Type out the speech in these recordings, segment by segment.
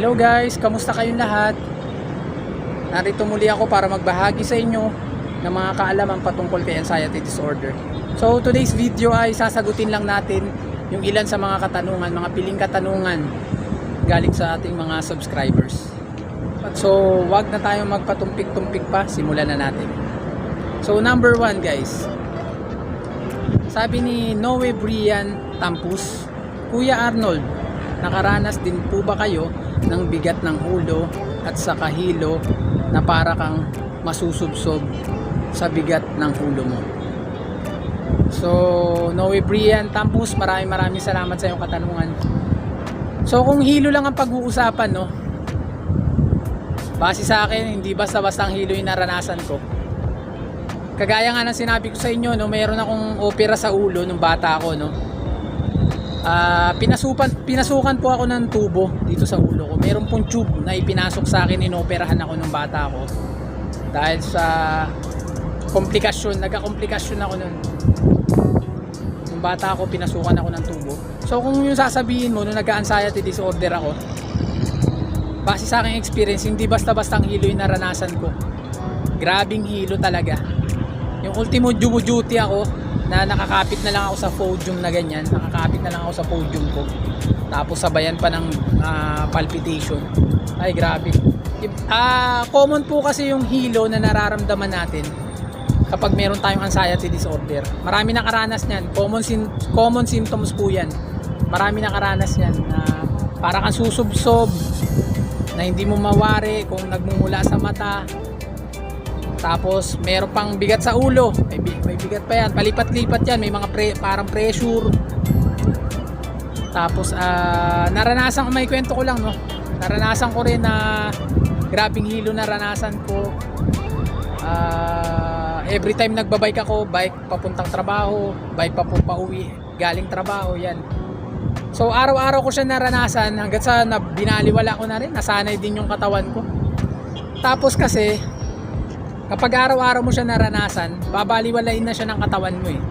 Hello guys, kamusta kayong lahat? Narito muli ako para magbahagi sa inyo ng mga kaalaman patungkol kay anxiety disorder. So today's video ay sasagutin lang natin yung ilan sa mga katanungan, mga piling katanungan galing sa ating mga subscribers. So wag na tayong magpatumpik-tumpik pa, simulan na natin. So number one guys, sabi ni Noe Brian Tampus, Kuya Arnold, nakaranas din po ba kayo ng bigat ng ulo at sa kahilo na para kang masusubsob sa bigat ng ulo mo? So, Noe Brian Tampus, maraming maraming salamat sa iyong katanungan. So, kung hilo lang ang pag-uusapan, no? Base sa akin, hindi basta-basta ang hilo yung naranasan ko. Kagaya nga ng sinabi ko sa inyo, no, mayroon akong opera sa ulo nung bata ako, no. Ah, pinasukan pinasukan po ako ng tubo dito sa ulo ko. Meron pong tube na ipinasok sa akin, inoperahan ako nung bata ako. Dahil sa komplikasyon, nagka-komplikasyon ako nun. Nung bata ako, pinasukan ako ng tubo. So kung yung sasabihin mo, nung nagka-anxiety disorder ako, base sa aking experience, hindi basta-basta ang hilo yung naranasan ko. Grabing hilo talaga. Yung ultimo duty ako, na nakakapit na lang ako sa podium na ganyan, nakakapit na lang ako sa podium ko. Tapos sabayan pa ng ah, palpitation. Ay grabe. Ah, common po kasi yung hilo na nararamdaman natin kapag meron tayong anxiety disorder. Marami nakaranas niyan. Common sim- common symptoms po 'yan. Marami nakaranas niyan na para kang susubsob na hindi mo mawari kung nagmumula sa mata. Tapos meron pang bigat sa ulo. May, may bigat pa 'yan. Palipat-lipat 'yan. May mga pre- parang pressure. Tapos ah, naranasan ko may kwento ko lang no. Naranasan ko rin na grabing hilo naranasan ko. Ah, every time nagbabike ako, bike papuntang trabaho, bike pa pauwi, galing trabaho, yan. So araw-araw ko siya naranasan hanggang sa na, binaliwala ko na rin, nasanay din yung katawan ko. Tapos kasi kapag araw-araw mo siya naranasan, babaliwalain na siya ng katawan mo eh.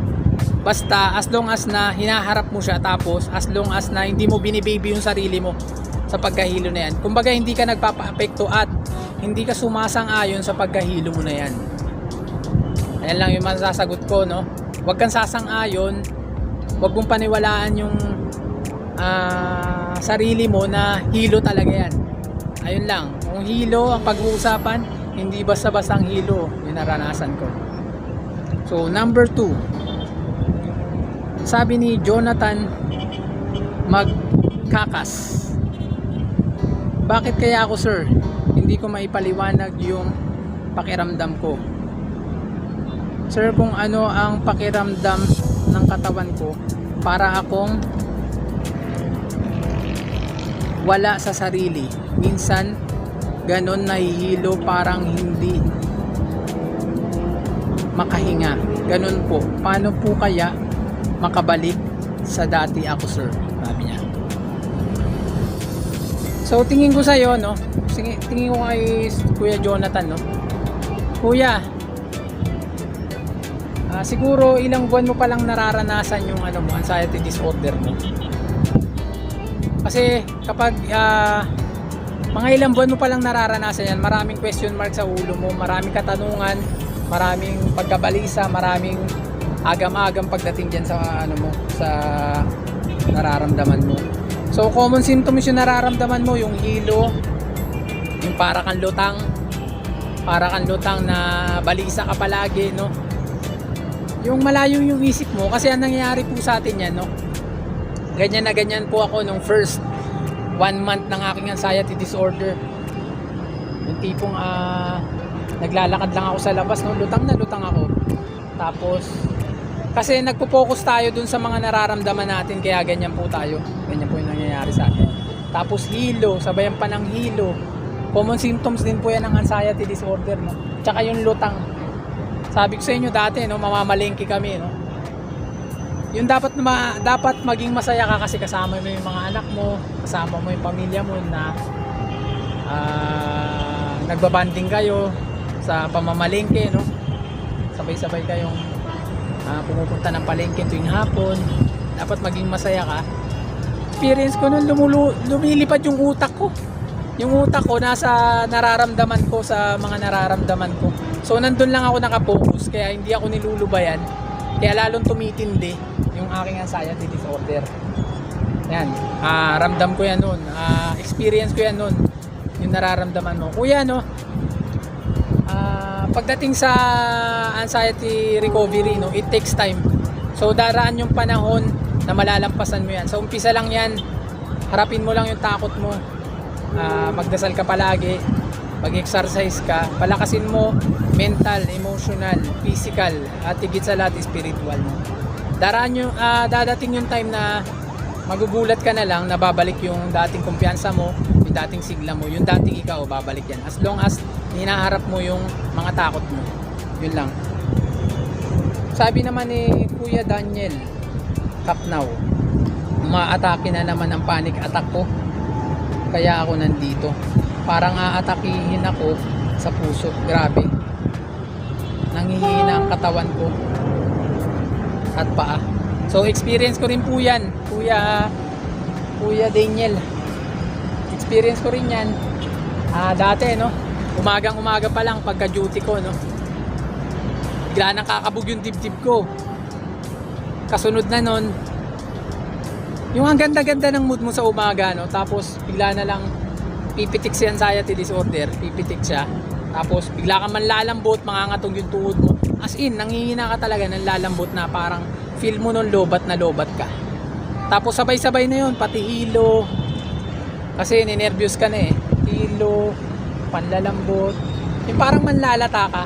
Basta as long as na hinaharap mo siya tapos as long as na hindi mo binibaby yung sarili mo sa pagkahilo na yan. Kumbaga hindi ka nagpapa-apekto at hindi ka sumasang-ayon sa pagkahilo mo na yan. Ayan lang yung masasagot ko, no? Huwag kang sasang-ayon, huwag mong paniwalaan yung ah, sarili mo na hilo talaga yan. Ayun lang, kung hilo ang pag-uusapan, hindi basta-basta ang hilo yung naranasan ko. So, number two, sabi ni Jonathan Magkakas, bakit kaya ako sir, hindi ko maipaliwanag yung pakiramdam ko? Sir, kung ano ang pakiramdam ng katawan ko para akong wala sa sarili. Minsan, ganon nahihilo parang hindi makahinga. Ganon po. Paano po kaya makabalik sa dati ako, sir? Sabi niya. So, tingin ko sa'yo, no? Sige, tingin ko kay Kuya Jonathan, no? Kuya, ah, siguro ilang buwan mo palang nararanasan yung ano mo, anxiety disorder mo. Kasi kapag ah, mga ilang buwan mo palang nararanasan yan, maraming question mark sa ulo mo, maraming katanungan, maraming pagkabalisa, maraming agam-agam pagdating dyan sa ano mo, sa nararamdaman mo. So common symptoms yung nararamdaman mo, yung hilo, yung para kang lutang, para kang lutang na balisa ka palagi, no? Yung malayo yung isip mo, kasi ang nangyayari po sa atin yan, no? Ganyan na ganyan po ako nung first one month ng aking anxiety disorder. Yung tipong ah, naglalakad lang ako sa labas, no? Lutang na lutang ako. Tapos, kasi nagpo-focus tayo dun sa mga nararamdaman natin, kaya ganyan po tayo. Ganyan po yung nangyayari sa atin. Tapos hilo, sabayan pa ng hilo. Common symptoms din po yan ng anxiety disorder, no? Tsaka yung lutang. Sabi ko sa inyo dati, no, mamamalengke kami, no? Yung dapat ma, dapat maging masaya ka kasi kasama mo yung mga anak mo, kasama mo yung pamilya mo na ah, nagbabanding kayo sa pamamalengke, no? Sabay-sabay kayong ah, pumupunta ng palengke tuwing hapon. Dapat maging masaya ka. Experience ko nun lumulu, lumilipad yung utak ko. yung utak ko nasa nararamdaman ko sa mga nararamdaman ko. So nandun lang ako nakapokus kaya hindi ako nilulubayan. Kaya lalong tumitindi yung aking anxiety disorder. Yan, ah, ramdam ko yan noon. Ah, experience ko yan noon. Yung nararamdaman mo. Kuya no, ah, pagdating sa anxiety recovery no, it takes time. So daraan yung panahon na malalampasan mo yan. So umpisa lang yan. Harapin mo lang yung takot mo. Ah, magdasal ka palagi. Mag-exercise ka. Palakasin mo mental, emotional, physical, at higit sa lahat spiritual mo. Daraan yung, ah, dadating yung time na magugulat ka na lang na babalik yung dating kumpiyansa mo, yung dating sigla mo, yung dating ikaw, babalik yan. As long as hinaharap mo yung mga takot mo. Yun lang. Sabi naman ni Kuya Daniel Kapnaw, umaatake na naman ang panic attack ko. Kaya ako nandito. Parang aatakihin ako sa puso. Grabe. Nangihina ang katawan ko. At paa. So experience ko rin po yan. Kuya, Kuya Daniel. Experience ko rin yan. Ah, dati no. Umagang umaga pa lang pagka duty ko no. Bigla nang kakabog yung dibdib ko. Kasunod na nun, yung ang ganda-ganda ng mood mo sa umaga, no? Tapos, bigla na lang pipitik si anxiety disorder, pipitik siya. Tapos, bigla ka man lalambot, mangangatog yung tuhod mo. As in, nangihina ka talaga ng lalambot na parang feel mo nun lobat na lobat ka. Tapos, sabay-sabay na yun, pati hilo. Kasi, ninervyos ka na eh. Hilo, panlalambot. Yung parang manlalata ka.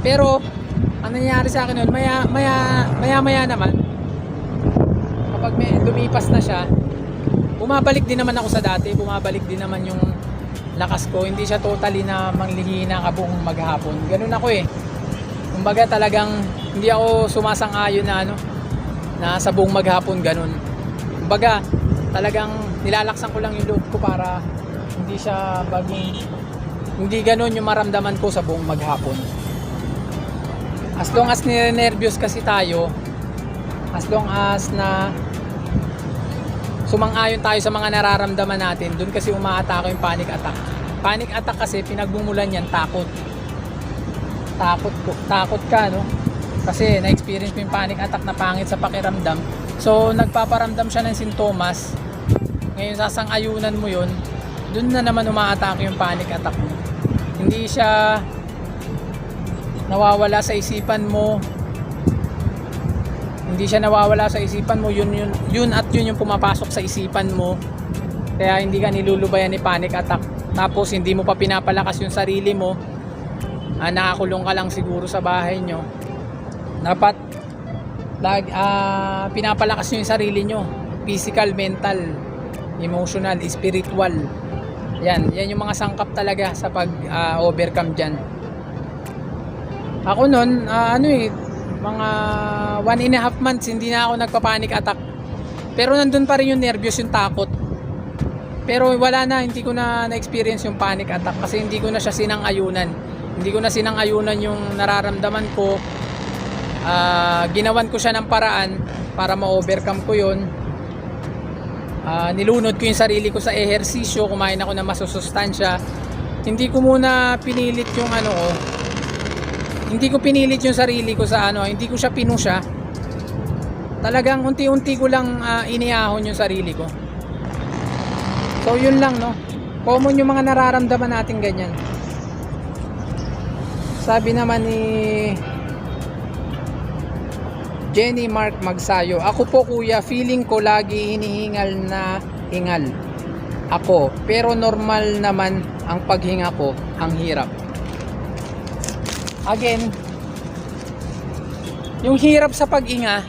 Pero, ang nangyari sa akin nun, maya, maya, maya, maya naman, kapag may lumipas na siya, bumabalik din naman ako sa dati, bumabalik din naman yung lakas ko. Hindi siya totally na manglihina ka buong maghapon. Ganun ako eh. Kumbaga talagang hindi ako sumasang-ayon na ano, na sa buong maghapon ganun. Kumbaga talagang nilalaksan ko lang yung loob ko para hindi siya baging hindi ganun yung maramdaman ko sa buong maghapon. As long as nire-nervyos kasi tayo, as long as na sumang-ayon tayo sa mga nararamdaman natin, doon kasi umaatake yung panic attack. Panic attack kasi pinagmumulan yan takot. Takot ko, takot ka no. Kasi na-experience mo yung panic attack na pangit sa pakiramdam. So nagpaparamdam siya ng sintomas. Ngayon sasang-ayunan mo yun, doon na naman umaatake yung panic attack mo. Hindi siya nawawala sa isipan mo, hindi siya nawawala sa isipan mo yun yun yun at yun yung pumapasok sa isipan mo kaya hindi ka nilulubayan ni panic attack tapos hindi mo pa pinapalakas yung sarili mo ah, nakakulong ka lang siguro sa bahay nyo. Dapat lag, ah, pinapalakas nyo yung sarili nyo. Physical, mental emotional, spiritual. Yan, yan yung mga sangkap talaga sa pag ah, overcome dyan. Ako nun, ah, ano eh mga one and a half months hindi na ako nagpa-panic attack. Pero nandun pa rin yung nervyos yung takot. Pero wala na hindi ko na na-experience yung panic attack kasi hindi ko na siya sinang-ayunan hindi ko na sinang-ayunan yung nararamdaman ko Ah, ginawan ko siya ng paraan para ma-overcome ko yun Ah, nilunod ko yung sarili ko sa ehersisyo kumain ako ng masusustansya hindi ko muna pinilit yung ano ko hindi ko pinilit yung sarili ko sa ano, hindi ko siya pinusya. Talagang unti-unti ko lang ah, iniahon yung sarili ko. So yun lang no. Common yung mga nararamdaman natin ganyan. Sabi naman ni Jenny Mark Magsayo, ako po kuya, feeling ko lagi hinihingal na hingal. Ako, pero normal naman ang paghinga ko, ang hirap. Again yung hirap sa pag-inga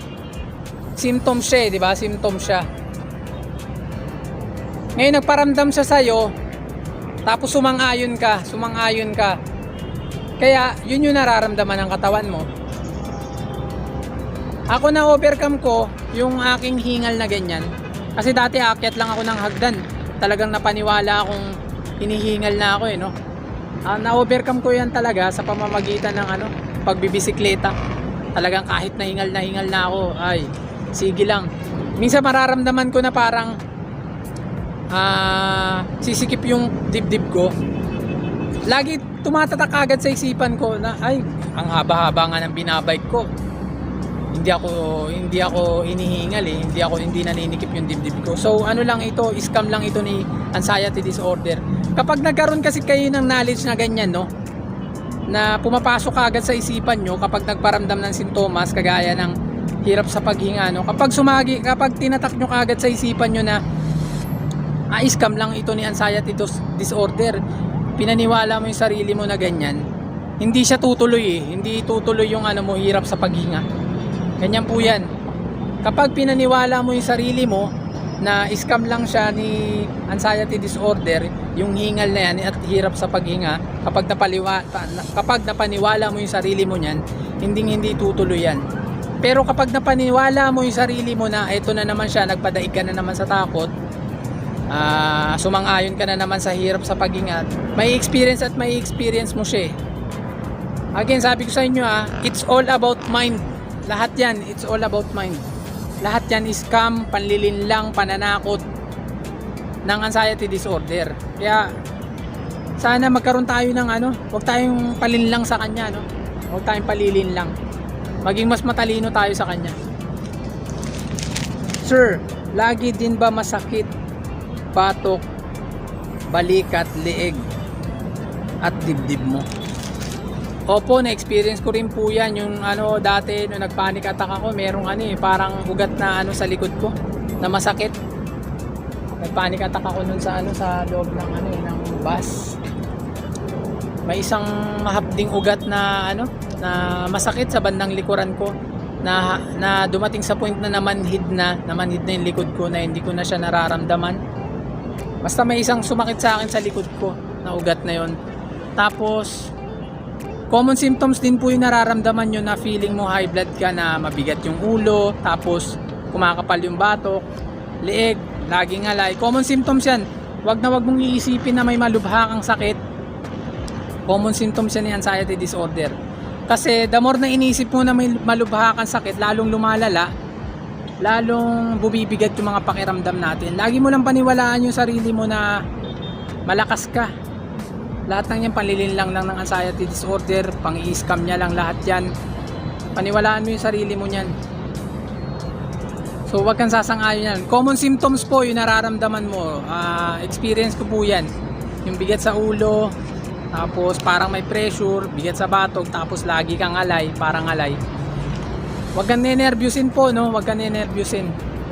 symptom siya eh, di ba? Symptom siya. Ngayon nagparamdam siya sa'yo tapos sumang-ayon ka sumang-ayon ka kaya yun yung nararamdaman ng katawan mo. Ako na overcome ko yung aking hingal na ganyan. Kasi dati aakyat lang ako ng hagdan. Talagang napaniwala akong hinihingal na ako eh no? Ah, na-overcome ko yan talaga sa pamamagitan ng ano, pagbibisikleta. Talagang kahit nahingal na hingal na ako, ay, sige lang. Minsan mararamdaman ko na parang ah, sisikip yung dibdib ko, lagi tumatatak agad sa isipan ko na ay ang haba-haba nga ng binabike ko. Hindi ako hindi ako inihingal eh. Hindi ako hindi naninikip yung dibdib ko. So ano lang ito scam lang ito ni anxiety disorder. Kapag nagkaroon kasi kayo ng knowledge na ganyan no? Na pumapasok agad sa isipan nyo kapag nagparamdam ng sintomas kagaya ng hirap sa paghinga no? Kapag sumagi kapag tinatak nyo agad sa isipan nyo na ah, scam lang ito ni anxiety dis- disorder pinaniwala mo yung sarili mo na ganyan hindi siya tutuloy eh. Hindi tutuloy yung ano mo hirap sa paghinga. Ganyan po yan. Kapag pinaniwala mo yung sarili mo na scam lang siya ni anxiety disorder yung hingal na yan at hirap sa paghinga kapag napaliwa, pa- na- kapag napaniwala mo yung sarili mo niyan hindi hindi tutuloy yan. Pero kapag napaniwala mo yung sarili mo na ito na naman siya nagpadaig ka na naman sa takot ah sumang-ayon ka na naman sa hirap sa paghinga may experience at may experience mo siya eh. again sabi ko sa inyo ah it's all about mind. Lahat yan it's all about mind. Lahat yan is scam panlilinlang pananakot ng anxiety disorder. Kaya sana magkaroon tayo ng ano huwag tayong palinlang sa kanya no? Huwag tayong palilinlang. Maging mas matalino tayo sa kanya. Sir lagi din ba masakit patok, balikat, leeg at dibdib mo. Opo, na-experience ko rin po yan. Yung ano, dati, nung nagpanic attack ako, merong ano eh, parang ugat na ano sa likod ko, na masakit. Nagpanic attack ako nun sa ano, sa loob ng ano eh, ng bus. May isang mahapding ugat na ano, na masakit sa bandang likuran ko na na dumating sa point na namanhid na namanhid na yung likod ko na hindi ko na siya nararamdaman Basta may isang sumakit sa akin sa likod ko na ugat na yon. Tapos, common symptoms din po yung nararamdaman nyo na feeling mo high blood ka na mabigat yung ulo, tapos kumakapal yung batok, leeg, laging alay. Common symptoms yan. Wag na wag mong iisipin na may malubha kang sakit. Common symptoms yan ni anxiety disorder. Kasi the more na iniisip mo na may malubha kang sakit, lalong lumalala, lalong bubibigat yung mga pakiramdam natin. Lagi mo lang paniwalaan yung sarili mo na malakas ka. Lahat ng yan panlilin lang ng anxiety disorder, pang i-scam niya lang lahat yan. Paniwalaan mo yung sarili mo niyan. So wag kang sasangayon yan. Common symptoms po yung nararamdaman mo. Ah, experience ko po yan. Yung bigat sa ulo, tapos parang may pressure, bigat sa batog, tapos lagi kang alay, parang alay. Huwag kang nenervyusin po, no? Huwag kang nenervyusin.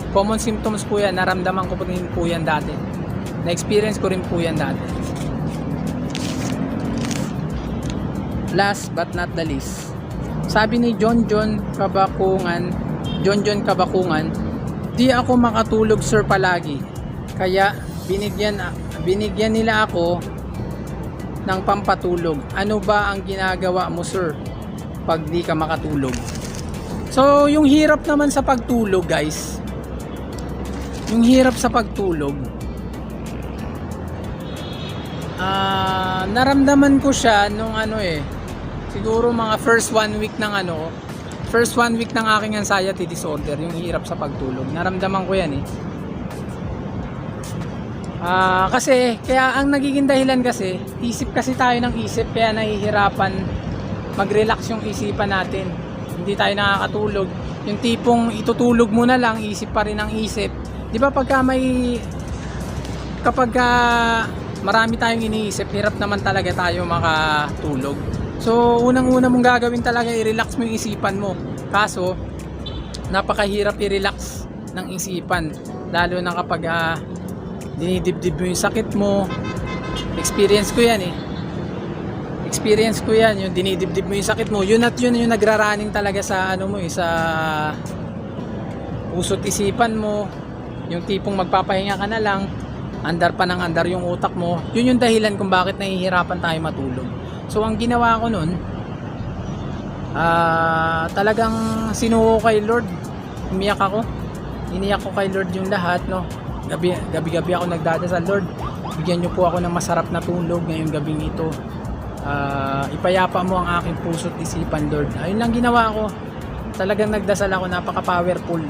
Common symptoms po yan. Naramdaman ko rin po yan dati. Na-experience ko rin po yan dati. Last but not the least. Sabi ni John John Kabakungan, John John Kabakungan, di ako makatulog sir palagi. Kaya binigyan binigyan nila ako ng pampatulog. Ano ba ang ginagawa mo sir pag di ka makatulog? So, yung hirap naman sa pagtulog, guys. Yung hirap sa pagtulog. Ah, naramdaman ko siya nung ano eh. Siguro mga first one week ng ano, first one week ng aking anxiety disorder, yung hirap sa pagtulog. Naramdaman ko 'yan eh. Ah, kasi kaya ang nagiging dahilan kasi, isip kasi tayo ng isip kaya nahihirapan mag-relax yung isipan natin hindi tayo nakakatulog. Yung tipong itutulog mo na lang isip pa rin ang isip. Di ba pagka may kapag ah, marami tayong iniisip hirap naman talaga tayo makatulog. So unang una mong gagawin talaga i-relax mo yung isipan mo. Kaso napakahirap i-relax ng isipan. Lalo na kapag ah, dinidibdib mo yung sakit mo. Experience ko yan eh experience ko yan yung dinidibdib mo yung sakit mo yun at yun yung nagraraning talaga sa ano mo eh, sa puso't isipan mo yung tipong magpapahinga ka na lang andar pa ng andar yung utak mo yun yung dahilan kung bakit nahihirapan tayo matulog. So ang ginawa ko nun ah talagang sinuko kay Lord umiyak ako iniyak ko kay Lord yung lahat no? Gabi gabi, gabi ako nagdadasal Lord bigyan niyo po ako ng masarap na tulog ngayong gabing ito Ah, ipayapa mo ang aking puso't isipan Lord ayun lang ginawa ko talagang nagdasal ako napaka powerful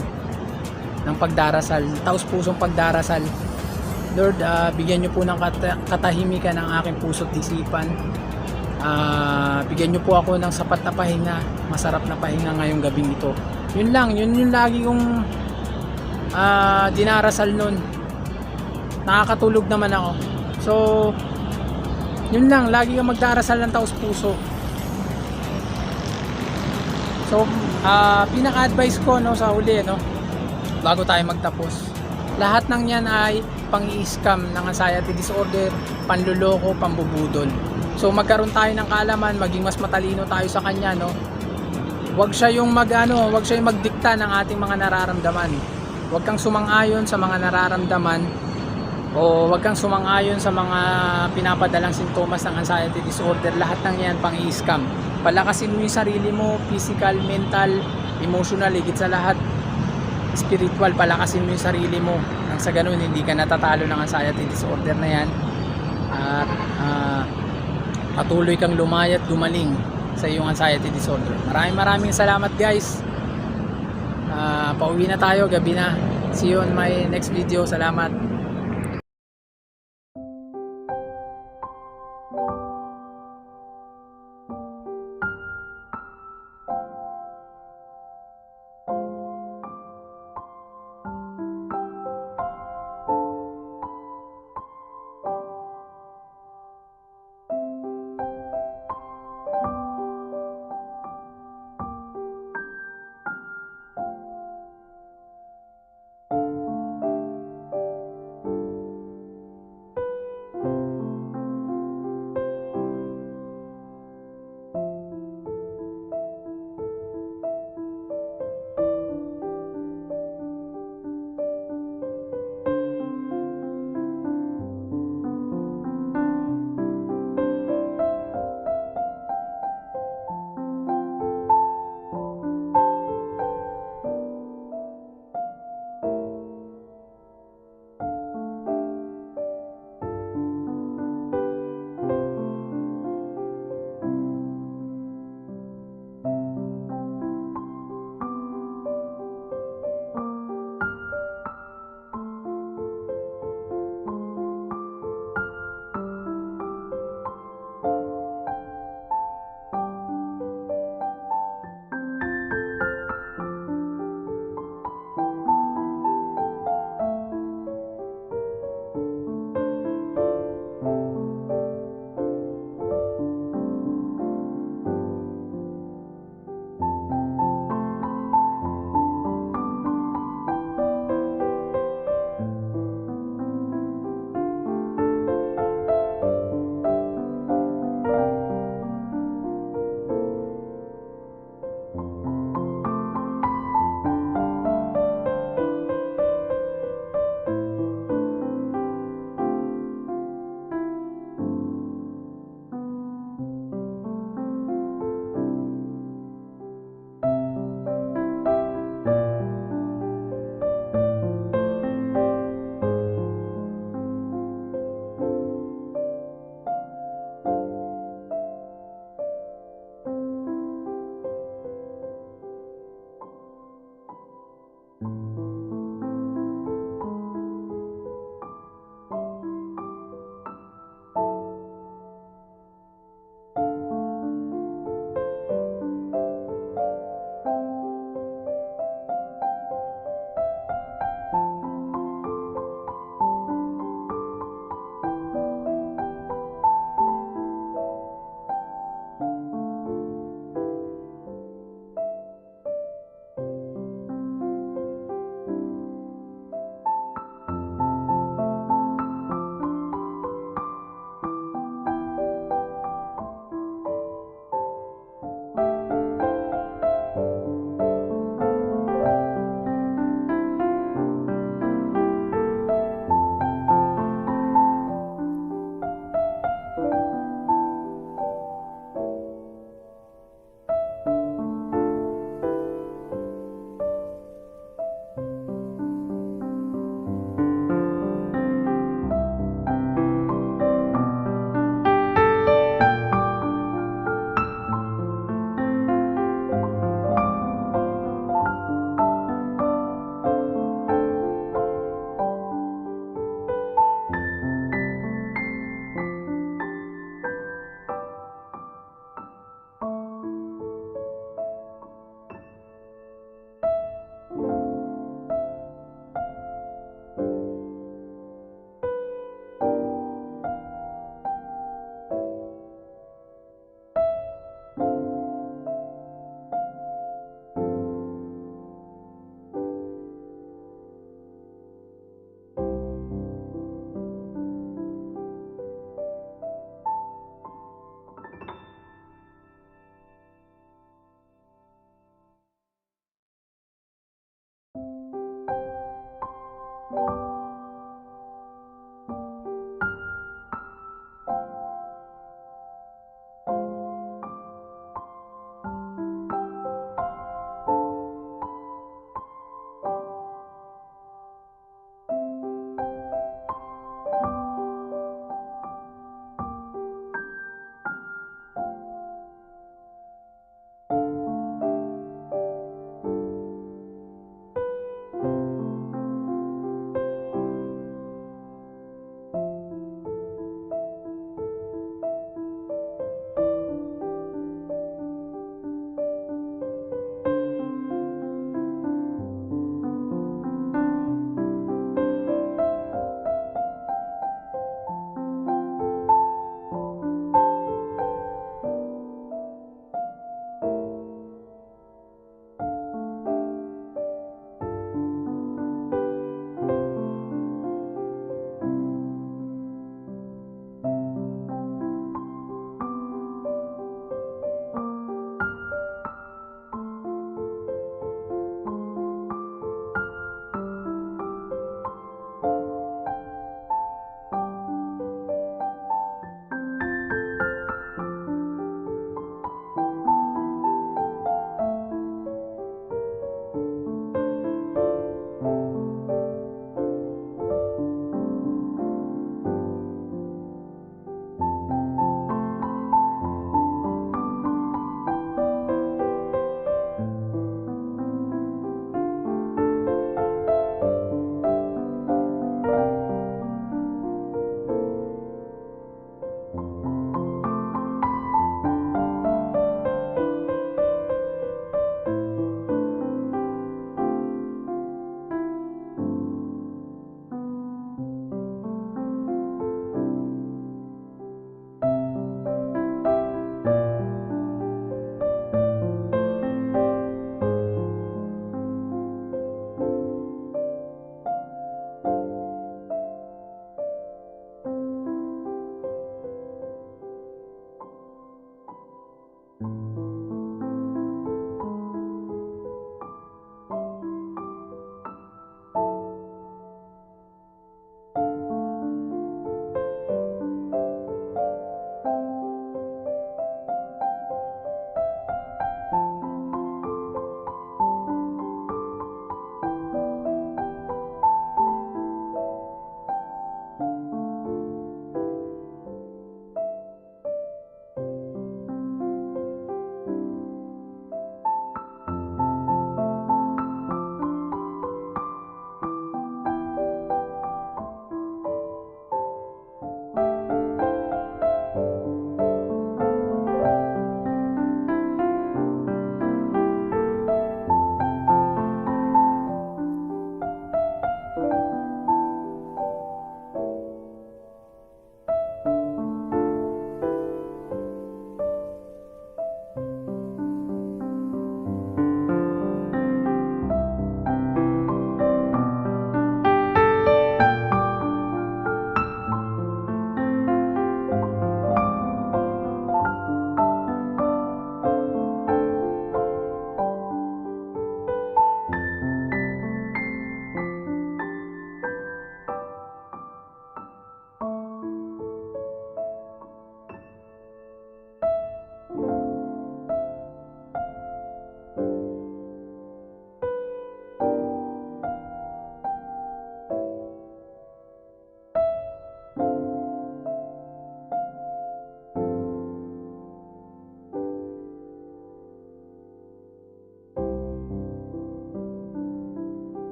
ng pagdarasal taos pusong pagdarasal Lord, ah, bigyan niyo po ng kata- katahimikan ang aking puso't isipan. Ah, bigyan niyo po ako ng sapat na pahinga, masarap na pahinga ngayong gabing ito. Yun lang, yun yung lagi kong ah, dinarasal nun. Nakakatulog naman ako. So, yun lang, lagi kang magdarasal ng taos puso. So, ah pinaka-advice ko no sa huli no bago tayo magtapos. Lahat ng 'yan ay pang-i-scam ng anxiety disorder, panluloko, pambubudol. So magkaroon tayo ng kaalaman, maging mas matalino tayo sa kanya no. Huwag siya yung magano, huwag siya yung magdikta ng ating mga nararamdaman. Huwag kang sumang-ayon sa mga nararamdaman o huwag kang sumang-ayon sa mga pinapadalang sintomas ng anxiety disorder. Lahat ng 'yan pang-i-scam. Palakasin mo yung sarili mo, physical, mental, emotional, higit sa lahat spiritual, palakasin mo yung sarili mo. Nang sa ganun, hindi ka natatalo ng anxiety disorder na yan. At ah, patuloy kang lumayat, gumaling sa iyong anxiety disorder. Maraming maraming salamat guys. Ah, pauwi na tayo, gabi na. See you on my next video. Salamat.